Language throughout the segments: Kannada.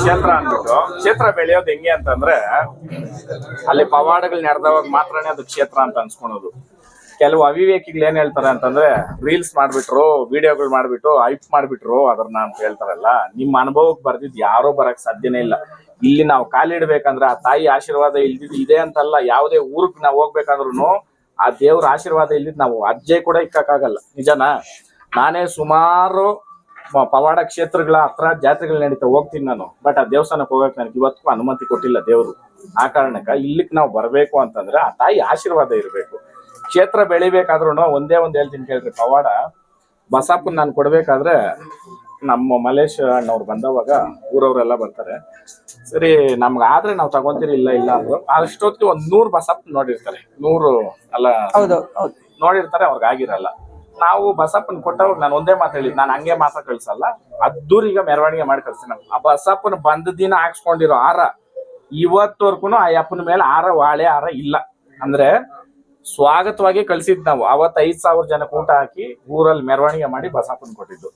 ಕ್ಷೇತ್ರ ಅಂದ್ಬಿಟ್ಟು, ಕ್ಷೇತ್ರ ಬೆಳೆಯೋದು ಹೆಂಗೆ ಅಂತಂದ್ರೆ, ಅಲ್ಲಿ ಪವಾಡಗಳು ನಡೆದವಾಗ ಮಾತ್ರನೇ ಅದು ಕ್ಷೇತ್ರ ಅಂತ ಅನ್ಸ್ಕೊಳೋದು. ಕೆಲವು ಅವಿವೇಕಿಗಳು ಏನ್ ಹೇಳ್ತಾರೆ ಅಂತಂದ್ರೆ ರೀಲ್ಸ್ ಮಾಡ್ಬಿಟ್ರು ವಿಡಿಯೋಗಳು ಮಾಡ್ಬಿಟ್ಟು ಐಪ್ ಮಾಡ್ಬಿಟ್ರು ಅದನ್ನ ಅಂತ ಹೇಳ್ತಾರಲ್ಲ, ನಿಮ್ಮ ಅನುಭವಕ್ಕೆ ಬರ್ದಿದ್ ಯಾರೋ ಬರಕ್ ಸಾಧ್ಯನೇ ಇಲ್ಲ. ಇಲ್ಲಿ ನಾವು ಕಾಲಿಡ್ಬೇಕಂದ್ರೆ ಆ ತಾಯಿ ಆಶೀರ್ವಾದ ಇಲ್ದಿದ್ ಇದೆ ಅಂತಲ್ಲ, ಯಾವುದೇ ಊರಿಗೆ ನಾವು ಹೋಗ್ಬೇಕಾದ್ರು ಆ ದೇವ್ರ ಆಶೀರ್ವಾದ ಇಲ್ದಿದ್ ನಾವು ಅಜ್ಜೆ ಕೂಡ ಇಕ್ಕಾಗಲ್ಲ ನಿಜನಾ? ನಾನೇ ಸುಮಾರು ಪವಾಡ ಕ್ಷೇತ್ರಗಳ ಹತ್ರ ಜಾತ್ರೆಗಳು ನಡೀತಾ ಹೋಗ್ತೀನಿ ನಾನು. ಬಟ್ ಆ ದೇವಸ್ಥಾನಕ್ಕೆ ಹೋಗಕ್ಕೆ ನನಗೆ ಇವತ್ತು ಅನುಮತಿ ಕೊಟ್ಟಿಲ್ಲ ದೇವರು. ಆ ಕಾರಣಕ್ಕ ಇಲ್ಲಿಗೆ ನಾವು ಬರಬೇಕು ಅಂತಂದ್ರೆ ಆ ತಾಯಿ ಆಶೀರ್ವಾದ ಇರಬೇಕು. ಕ್ಷೇತ್ರ ಬೆಳಿಬೇಕಾದ್ರೂ ಒಂದೇ ಒಂದು ಹೇಳ್ತೀನಿ ಕೇಳ್ರಿ ಪವಾಡ ಬಸಪ್ಪನ್ ನಾನು ಕೊಡ್ಬೇಕಾದ್ರೆ ನಮ್ಮ ಮಲೇಶ್ ಅಣ್ಣವ್ರು ಬಂದವಾಗ ಊರವರೆಲ್ಲ ಬರ್ತಾರೆ. ಸರಿ ನಮ್ಗೆ ಆದ್ರೆ ನಾವು ತಗೊಂತೀರಿ ಇಲ್ಲ ಇಲ್ಲ ಅಂದ್ರು. ಅಷ್ಟೊತ್ತಿಗೆ ಒಂದ್ ನೂರು ಬಸಪ್ಪ ನೋಡಿರ್ತಾರೆ. ನೂರು ಅಲ್ಲ ನೋಡಿರ್ತಾರೆ ಅವ್ರಿಗೆ ಆಗಿರಲ್ಲ. ನಾವು ಬಸಪ್ಪನ ಕೊಟ್ಟವ್ರು ನಾನು ಒಂದೇ ಮಾತು ಹೇಳಿದ್, ನಾನು ಹಂಗೆ ಮಾತ್ರ ಕಳ್ಸಲ್ಲ. ಅದ್ದೂರಿಗ ಮೆರವಣಿಗೆ ಮಾಡಿ ಕಳ್ಸ್ತೀನಿ ಆ ಬಸಪ್ಪನ ಬಂದ ದಿನ ಹಾಕ್ಸ್ಕೊಂಡಿರೋ ಹಾರ ಇವತ್ತವರ್ಗು ಆ ಅಪ್ಪನ ಮೇಲೆ ಹಾರ, ವಾಳೆ ಹಾರ ಇಲ್ಲ. ಅಂದ್ರೆ ಸ್ವಾಗತವಾಗಿ ಕಳ್ಸಿದ್ ನಾವು. ಅವತ್ತು ಐದ್ ಸಾವಿರ ಜನ ಊಟ ಹಾಕಿ ಊರಲ್ಲಿ ಮೆರವಣಿಗೆ ಮಾಡಿ ಬಸಪ್ಪನ ಕೊಟ್ಟಿದ್ದು.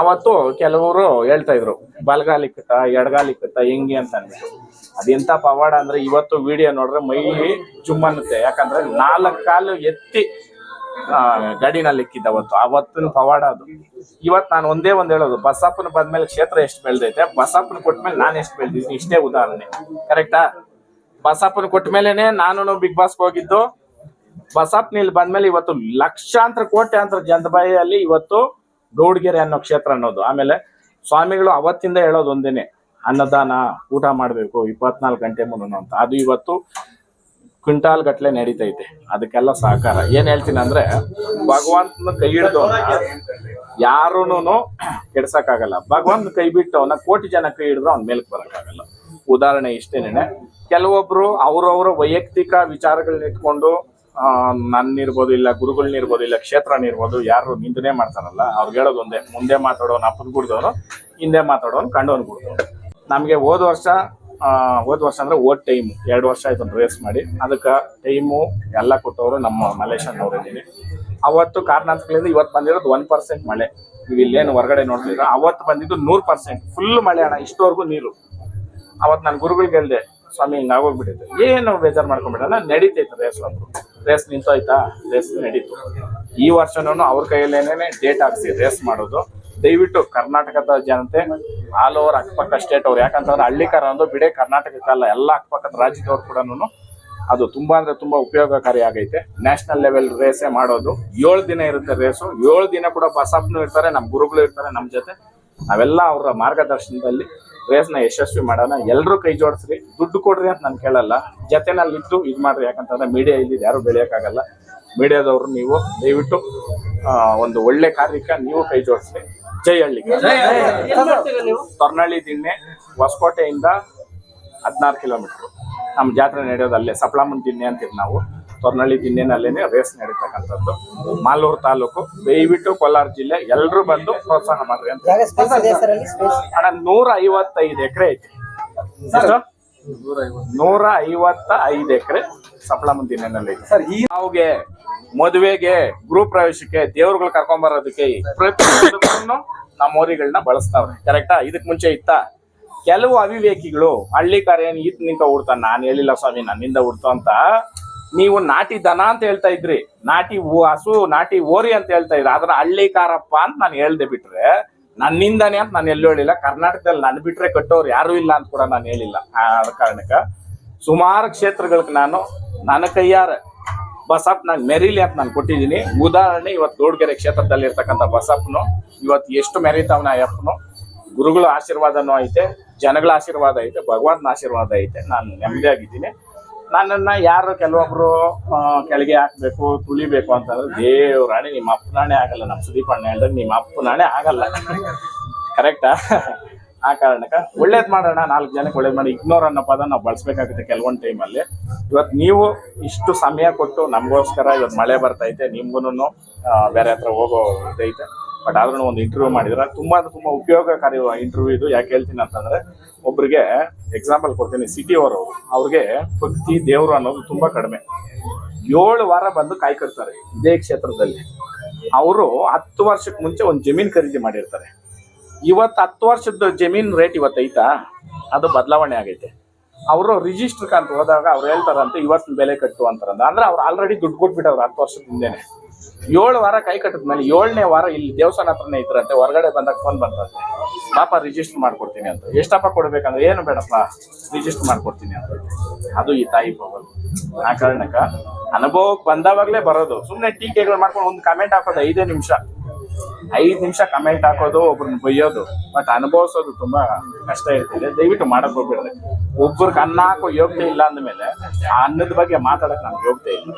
ಅವತ್ತು ಕೆಲವರು ಹೇಳ್ತಾ ಇದ್ರು ಬಲಗಾಲಿಕ್ಕತ್ತ ಎಡಗಾಲಿಕ್ಕತ್ತ ಹೆಂಗೆ ಅಂತ ಅಂದ್ಬಿಟ್ಟು. ಅದೆಂತ ಪವಾಡ ಅಂದ್ರೆ ಇವತ್ತು ವಿಡಿಯೋ ನೋಡ್ರೆ ಮೈ ಜುಮ್ಮನ್ನುತ್ತೆ. ಯಾಕಂದ್ರೆ ನಾಲ್ಕು ಕಾಲು ಎತ್ತಿ ಗಡಿನಲ್ಲಿ ಇಕ್ಕಿದ್ದ ಅವತ್ತು. ಅವತ್ತಿನ ಪವಾಡ ಅದು. ಇವತ್ತು ನಾನು ಒಂದೇ ಒಂದು ಹೇಳೋದು. ಬಸಪ್ಪನ ಬಂದ್ಮೇಲೆ ಕ್ಷೇತ್ರ ಎಷ್ಟು ಬೆಳೆದೈತೆ ಬಸಪ್ಪನ ಕೊಟ್ಮೇಲೆ ನಾನು ಎಷ್ಟು ಬೆಳೆದಿದ್ದೀನಿ ಇಷ್ಟೇ ಉದಾಹರಣೆ. ಕರೆಕ್ಟಾ ಬಸಪ್ಪನ ಕೊಟ್ಮೇಲೆನೆ ನಾನು ಬಿಗ್ ಬಾಸ್ಗೆ ಹೋಗಿದ್ದು. ಬಸಪ್ಪನ ಇಲ್ಲಿ ಬಂದ್ಮೇಲೆ ಇವತ್ತು ಲಕ್ಷಾಂತರ, ಕೋಟ್ಯಾಂತರ ಜನದ ಬಾಯಲ್ಲಿ ಇವತ್ತು ಗೌಡ್ಗೆರೆ ಅನ್ನೋ ಕ್ಷೇತ್ರ ಅನ್ನೋದು. ಆಮೇಲೆ ಸ್ವಾಮಿಗಳು ಅವತ್ತಿಂದ ಹೇಳೋದು ಒಂದೇನೆ. ಅನ್ನದಾನ, ಊಟ ಮಾಡಬೇಕು, ಇಪ್ಪತ್ನಾಲ್ಕು ಗಂಟೆ ಮುನ್ನ ಅಂತ. ಅದು ಇವತ್ತು ಕ್ವಿಂಟಾಲ್ ಗಟ್ಲೆ ನಡೀತೈತೆ. ಅದಕ್ಕೆಲ್ಲ ಸಹಕಾರ. ಏನ್ ಹೇಳ್ತೀನಿ ಅಂದ್ರೆ, ಭಗವಂತನ ಕೈ ಹಿಡಿದು ಯಾರೂನು ಕೆಡ್ಸಕ್ಕಾಗಲ್ಲ. ಭಗವಂತ ಕೈ ಬಿಟ್ಟು ಅವನ ಕೋಟಿ ಜನ ಕೈ ಹಿಡಿದ್ರು ಅವ್ನ ಮೇಲಕ್ಕೆ ಬರಕ್ಕಾಗಲ್ಲ. ಉದಾಹರಣೆ ಇಷ್ಟೇನೆ ಕೆಲವೊಬ್ರು ಅವ್ರವ್ರ ವೈಯಕ್ತಿಕ ವಿಚಾರಗಳನ್ನ ಇಟ್ಕೊಂಡು ನನ್ನಿರ್ಬೋದು ಇಲ್ಲ ಗುರುಗಳನ್ನಿರ್ಬೋದು ಇಲ್ಲ, ಕ್ಷೇತ್ರನಿರ್ಬೋದು, ಯಾರು ನಿಂದನೆ ಮಾಡ್ತಾರಲ್ಲ, ಅವ್ರು ಹೇಳೋದು ಒಂದೇ. ಮುಂದೆ ಮಾತಾಡೋನು ಅಪ್ಪನ ಗುಡ್ದವನು ಹಿಂದೆ ಮಾತಾಡೋನು ಕಂಡೋನ್ ಕುಡ್ದವನು. ನಮಗೆ ಹೋದ ವರ್ಷ ಹೋದ ವರ್ಷ ಅಂದ್ರೆ ಓದ್ ಟೈಮ್ ಎರಡು ವರ್ಷ ಆಯ್ತು ರೇಸ್ ಮಾಡಿ. ಅದಕ್ಕೆ ಟೈಮು ಎಲ್ಲ ಕೊಟ್ಟವರು ನಮ್ಮ ಮಲೇಷನ್ ಅವರಿದ್ದೀನಿ ಅವತ್ತು ಕಾರಣಾಂತರಗಳಿಂದ ಇವತ್ತು ಬಂದಿರೋದು ಒನ್ ಪರ್ಸೆಂಟ್ ಮಳೆ. ನೀವು ಇಲ್ಲೇನು ಹೊರಗಡೆ ನೋಡ್ತಿದ್ರ ಅವತ್ತು ಬಂದಿದ್ದು ನೂರು ಪರ್ಸೆಂಟ್ ಫುಲ್ ಮಳೆ ಅಣ್ಣ ಇಷ್ಟವರೆಗೂ ನೀರು. ಅವತ್ತು ನಾನು ಗುರುಗಳಿಗೆ ಗೆಲ್ದೆ ಸ್ವಾಮಿ, ಹಿಂಗೆ ಆಗೋಗ್ಬಿಟ್ಟಿದೆ. ಏನು ಬೇಜಾರು ಮಾಡ್ಕೊಂಡ್ಬಿಡಲ್ಲ ನಡೀತೈತೆ ರೇಸ್ ಅಂದ್ರು ರೇಸ್ ನಿಂತೋಯ್ತಾ? ರೇಸ್ ನಡೀತು. ಈ ವರ್ಷನೂ ಅವ್ರ ಕೈಯಲ್ಲೇನೆ ಡೇಟ್ ಹಾಕ್ಸಿ ರೇಸ್ ಮಾಡೋದು. ದಯವಿಟ್ಟು ಕರ್ನಾಟಕದ ಜನತೆ ಆಲ್ ಓವರ್ ಅಕ್ಕಪಕ್ಕ ಸ್ಟೇಟ್ ಅವ್ರು. ಯಾಕಂತಂದ್ರೆ ಹಳ್ಳಿಕಾರ ಅಂದ್ರೆ ಬಿಡೇ ಕರ್ನಾಟಕಕ್ಕಲ್ಲ ಎಲ್ಲ ಅಕ್ಕಪಕ್ಕದ ರಾಜ್ಯದವ್ರು ಕೂಡ ಅದು ತುಂಬಾ ಅಂದ್ರೆ ತುಂಬಾ ಉಪಯೋಗಕಾರಿ ಆಗೈತೆ. ನ್ಯಾಷನಲ್ ಲೆವೆಲ್ ರೇಸೇ ಮಾಡೋದು. ಏಳು ದಿನ ಇರುತ್ತೆ ರೇಸು ಏಳು ದಿನ ಕೂಡ ಬಸಪ್ನು ಇರ್ತಾರೆ ನಮ್ಮ ಗುರುಗಳು ಇರ್ತಾರೆ ನಮ್ಮ ಜೊತೆ. ನಾವೆಲ್ಲ ಅವರ ಮಾರ್ಗದರ್ಶನದಲ್ಲಿ ರೇಸ್ನ ಯಶಸ್ವಿ ಮಾಡೋಣ. ಎಲ್ಲರೂ ಕೈ ಜೋಡಿಸ್ರಿ. ದುಡ್ಡು ಕೊಡ್ರಿ ಅಂತ ನಾನು ಕೇಳಲ್ಲ. ಜೊತೆನಲ್ಲಿ ಇದ್ದು ಇದು ಮಾಡ್ರಿ. ಯಾಕಂತಂದ್ರೆ ಮೀಡಿಯಾ ಇಲ್ಲಿ ಯಾರು ಬೆಳೆಯೋಕ್ಕಾಗಲ್ಲ. ಮೀಡಿಯಾದವರು ನೀವು. ದಯವಿಟ್ಟು ಒಂದು ಒಳ್ಳೆ ಕಾರ್ಯಕ್ಕೆ ನೀವು ಕೈ ಜೋಡಿಸ್ರಿ. ಜೈ ಹಳ್ಳಿ ತೊರ್ನಳ್ಳಿ ದಿಣ್ಣೆ ಹೊಸಕೋಟೆಯಿಂದ ಹದಿನಾರು ಕಿಲೋಮೀಟರ್ ನಮ್ಮ ಜಾತ್ರೆ ನಡೆಯೋದು ಅಲ್ಲೇ ಸಪ್ಲಾಮನ್ ದಿಣ್ಣೆ ಅಂತೀವಿ ನಾವು ತೊರ್ನಳ್ಳಿ ದಿಣ್ಣೆನಲ್ಲೇನೆ ರೇಸ್ ನಡೀತಕ್ಕಂಥದ್ದು ಮಾಲೂರು ತಾಲೂಕು ದಯವಿಟ್ಟು ಕೋಲಾರ ಜಿಲ್ಲೆ ಎಲ್ಲರೂ ಬಂದು ಪ್ರೋತ್ಸಾಹ ಮಾಡ್ರಿ ಅಂತ ಅಣ್ಣ ನೂರ ಐವತ್ತೈದು ಎಕರೆ ಐತಿ? ನೂರ ಐವತ್ತ ಐದು ಎಕರೆ ಸಪ್ಲ ದಿಣ್ಣೆನಲ್ಲಿ ಐತಿ ಸರ್ ಈ ನಾವ್ಗೆ ಮದುವೆಗೆ ಗೃಹ ಪ್ರವೇಶಕ್ಕೆ ದೇವ್ರುಗಳು ಕರ್ಕೊಂಡ್ ಬರೋದಕ್ಕೆ ಪ್ರತಿಯೊಂದಕ್ಕೂ ನಮ್ಮ ಮೋರಿಗಳನ್ನ ಬಳಸ್ತಾವ್ರೆ. ಕರೆಕ್ಟಾ ಇದಕ್ ಮುಂಚೆ ಇತ್ತ ಕೆಲವು ಅವಿವೇಕಿಗಳು ಹಳ್ಳಿಕಾರ ಏನ್ ಈತ್ ನಿಂತ ಉಡ್ತ, ನಾನು ಹೇಳಿಲ್ಲ ಸ್ವಾಮಿ ನನ್ನಿಂದ ಉಡ್ತು ಅಂತ ನೀವು ನಾಟಿ ದನ ಅಂತ ಹೇಳ್ತಾ ಇದ್ರಿ. ನಾಟಿ ಹಸು, ನಾಟಿ ಓರಿ ಅಂತ ಹೇಳ್ತಾ ಇದ್ರಿ. ಹಳ್ಳಿ ಕಾರಪ್ಪ ಅಂತ ನಾನು ಹೇಳ್ದೆ ಬಿಟ್ರೆ ನನ್ನಿಂದಾನೆ ಅಂತ ನಾನು ಎಲ್ಲೂ ಹೇಳಿಲ್ಲ. ಕರ್ನಾಟಕದಲ್ಲಿ ನನ್ ಬಿಟ್ರೆ ಕಟ್ಟೋರು ಯಾರು ಇಲ್ಲ ಅಂತ ಕೂಡ ನಾನು ಹೇಳಿಲ್ಲ. ಆ ಕಾರಣಕ್ಕ ಸುಮಾರು ಕ್ಷೇತ್ರಗಳಿಗೆ ನಾನು, ನನ್ನ ಕೈಯಾರ ಬಸಪ್ ನಾನು ಮೆರಿಲಿ ಅಂತ ನಾನು ಕೊಟ್ಟಿದ್ದೀನಿ. ಉದಾಹರಣೆ ಇವತ್ತು ಗೌಡ್ಗೆರೆ ಕ್ಷೇತ್ರದಲ್ಲಿ ಇರ್ತಕ್ಕಂಥ ಬಸಪ್ಪನು ಇವತ್ತು ಎಷ್ಟು ಮೆರೀತಾವನ ಅಯ್ಯಪ್ಪನು ಗುರುಗಳ ಆಶೀರ್ವಾದನೂ ಐತೆ ಜನಗಳ ಆಶೀರ್ವಾದ ಐತೆ ಭಗವಂತನ ಆಶೀರ್ವಾದ ಐತೆ. ನಾನು ನೆಮ್ಮದಿಯಾಗಿದ್ದೀನಿ ನನ್ನನ್ನು ಯಾರು ಕೆಲವೊಬ್ರು ಕೆಳಗೆ ಹಾಕ್ಬೇಕು ತುಳಿಬೇಕು ಅಂತಂದ್ರೆ ದೇವ್ರಾಣೆ ನಿಮ್ಮ ಅಪ್ಪನಾಣೆ ಆಗಲ್ಲ. ನಮ್ಮ ಸುದೀಪ್ ಅಣ್ಣ ಹೇಳಿದ್ರೆ ನಿಮ್ಮ ಅಪ್ಪನಾಣೆ ಆಗಲ್ಲ. ಕರೆಕ್ಟಾ ಆ ಕಾರಣಕ್ಕೆ ಒಳ್ಳೇದು ಮಾಡೋಣ, ನಾಲ್ಕು ಜನಕ್ಕೆ ಒಳ್ಳೇದು ಮಾಡಿ ಇಗ್ನೋರ್ ಅನ್ನೋ ಪದ ನಾವು ಬಳಸ್ಬೇಕಾಗುತ್ತೆ ಕೆಲವೊಂದು ಟೈಮಲ್ಲಿ ಇವತ್ತು ನೀವು ಇಷ್ಟು ಸಮಯ ಕೊಟ್ಟು ನಮಗೋಸ್ಕರ ಇವತ್ತು ಮಳೆ ಬರ್ತೈತೆ ನಿಮ್ಗೂ ಬೇರೆ ಹತ್ರ ಹೋಗೋ ಇದೈತೆ ಬಟ್ ಆದ್ರೂ ಒಂದು ಇಂಟರ್ವ್ಯೂ ಮಾಡಿದ್ರೆ, ತುಂಬ ತುಂಬ ಉಪಯೋಗಕಾರಿ ಇಂಟರ್ವ್ಯೂ ಇದು. ಯಾಕೆ ಹೇಳ್ತೀನಿ ಅಂತಂದ್ರೆ, ಒಬ್ರಿಗೆ ಎಕ್ಸಾಂಪಲ್ ಕೊಡ್ತೀನಿ ಸಿಟಿ ಅವರು. ಅವ್ರಿಗೆ ಭಕ್ತಿ, ದೇವರು ಅನ್ನೋದು ತುಂಬ ಕಡಿಮೆ. ಏಳು ವಾರ ಬಂದು ಕಾಯ್ಕರ್ತಾರೆ ಇದೇ ಕ್ಷೇತ್ರದಲ್ಲಿ. ಅವರು ಹತ್ತು ವರ್ಷಕ್ಕೆ ಮುಂಚೆ ಒಂದು ಜಮೀನು ಖರೀದಿ ಮಾಡಿರ್ತಾರೆ. ಇವತ್ತು ಹತ್ತು ವರ್ಷದ ಜಮೀನ್ ರೇಟ್ ಇವತ್ತು ಐತಾ? ಅದು ಬದಲಾವಣೆ ಆಗೈತೆ. ಅವರು ರಿಜಿಸ್ಟರ್ ಅಂತ ಹೋದಾಗ ಅವ್ರು ಹೇಳ್ತಾರಂತೆ ಇವತ್ತಿನ ಬೆಲೆ ಕಟ್ಟು ಅಂತಾರಂತ. ಅಂದ್ರೆ ಅವ್ರು ಆಲ್ರೆಡಿ ದುಡ್ಡು ಕೊಟ್ಬಿಟ್ಟವ್ರು ಹತ್ತು ವರ್ಷದ ಹಿಂದೆನೆ. ಏಳು ವಾರ ಕೈ ಕಟ್ಟಿದ ಮೇಲೆ ಏಳನೇ ವಾರ ಇಲ್ಲಿ ದೇವಸ್ಥಾನ ಹತ್ರನೇ ಇದ್ರಂತೆ, ಹೊರಗಡೆ ಬಂದಾಗ ಫೋನ್ ಬಂದ್ರಂತೆ ಪಾಪ ರಿಜಿಸ್ಟರ್ ಮಾಡ್ಕೊಡ್ತೀನಿ ಅಂತ. ಎಷ್ಟಪ್ಪ ಕೊಡ್ಬೇಕಂದ್ರೆ, ಏನು ಬೇಡಪ್ಪ ರಿಜಿಸ್ಟರ್ ಮಾಡ್ಕೊಡ್ತೀನಿ ಅಂತ. ಅದು ಈ ತಾಯಿ ಹೋಗೋದು ಆ ಕಾರಣಕ್ಕ ಅನುಭವಕ್ಕೆ ಬಂದಾವಾಗಲೇ ಬರೋದು. ಸುಮ್ಮನೆ ಟೀಕೆಗಳು ಮಾಡ್ಕೊಂಡು ಒಂದು ಕಮೆಂಟ್ ಹಾಕೋದು ಐದೇ ನಿಮಿಷ. ಐದು ನಿಮಿಷ ಕಮೆಂಟ್ ಹಾಕೋದು, ಒಬ್ರನ್ನ ಬೈಯೋದು ಬಟ್ ಅನುಭವಿಸೋದು ತುಂಬಾ ಕಷ್ಟ ಇರ್ತದೆ. ದಯವಿಟ್ಟು ಮಾಡಕ್ ಹೋಗ್ಬಿಡ್ರಿ. ಒಬ್ರಿಗೆ ಅನ್ನ ಹಾಕೋ ಯೋಗ್ಯತೆ ಇಲ್ಲ ಅಂದ್ಮೇಲೆ ಆ ಅನ್ನದ ಬಗ್ಗೆ ಮಾತಾಡಕ್ ನಮ್ಗೆ ಯೋಗ್ಯತೆ ಇಲ್ಲ.